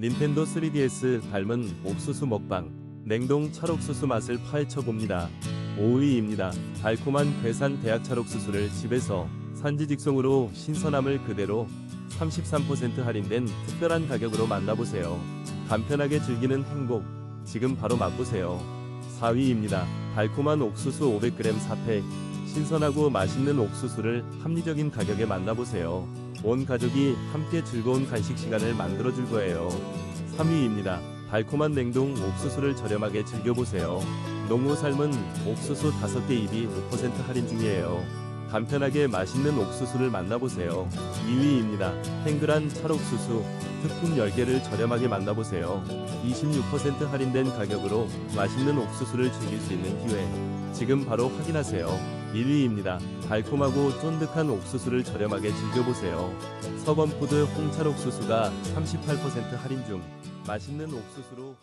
닌텐도 3DS 닮은 옥수수 먹방, 냉동 찰옥수수 맛을 파헤쳐봅니다. 5위입니다. 달콤한 괴산 대학 찰옥수수를 집에서 산지 직송으로 신선함을 그대로 33% 할인된 특별한 가격으로 만나보세요. 간편하게 즐기는 행복, 지금 바로 맛보세요. 4위입니다. 달콤한 옥수수 500g 4팩, 신선하고 맛있는 옥수수를 합리적인 가격에 만나보세요. 온 가족이 함께 즐거운 간식 시간을 만들어 줄 거예요. 3위입니다. 달콤한 냉동 옥수수를 저렴하게 즐겨보세요. 농무 삶은 옥수수 5개 입이 5% 할인 중이에요. 간편하게 맛있는 옥수수를 만나보세요. 2위입니다. 탱글한 찰옥수수 특품 10개를 저렴하게 만나보세요. 26% 할인된 가격으로 맛있는 옥수수를 즐길 수 있는 기회. 지금 바로 확인하세요. 1위입니다. 달콤하고 쫀득한 옥수수를 저렴하게 즐겨보세요. 서건푸드 홍찰 옥수수가 38% 할인 중 맛있는 옥수수로